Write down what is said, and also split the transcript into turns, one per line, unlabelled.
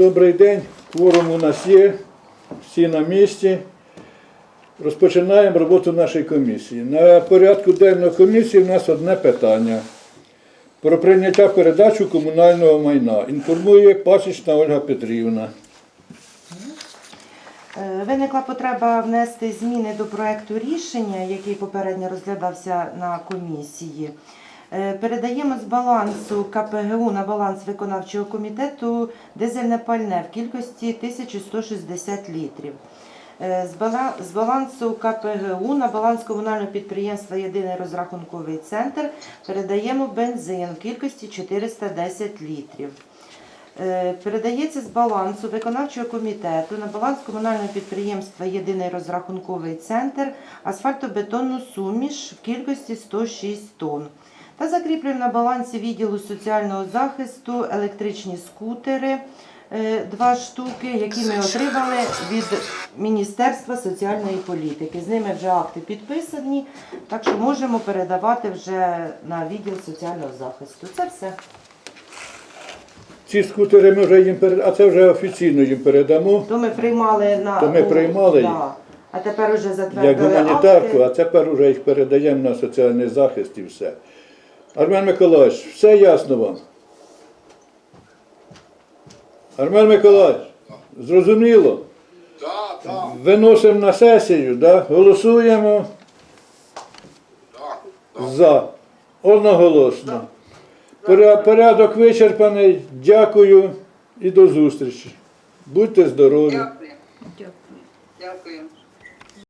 Добрий день, кворум у нас є, всі на місці. Розпочинаємо роботу нашої комісії. На порядку денного комісії в нас одне питання. Про прийняття передачу комунального майна. Інформує Пасічна Ольга Петрівна.
Е, Виникла потреба внести зміни до проекту рішення, який попередньо розглядався на комісії. Е, Передаємо з балансу КПГУ на баланс виконавчого комітету дизельне пальне в кількості 1160 літрів. Е, З балансу КПГУ на баланс комунального підприємства Єдиний розрахунковий центр передаємо бензин в кількості 410 літрів. Е, Передається з балансу виконавчого комітету на баланс комунального підприємства Єдиний розрахунковий центр асфальтобетонну суміш в кількості 106 тонн. Та закріплюємо на балансі відділу соціального захисту електричні скутери е, два штуки, які ми отримали від Міністерства соціальної політики. З ними вже акти підписані, так що можемо передавати вже на відділ соціального захисту. Це все.
Ці скутери ми вже їм передамо, а це вже офіційно їм передамо,
То ми приймали на
То ми приймали
да. А тепер уже
як
затвердили
гуманітарку, а тепер вже їх передаємо на соціальний захист і все. Армен Миколаївич, все ясно вам? Армен Миколаївич, зрозуміло?
Так, так,
Виносимо на сесію, да? голосуємо
так.
за. Одноголосно. Поря- Порядок вичерпаний. Дякую і до зустрічі. Будьте здорові.
Дякую. Дякую.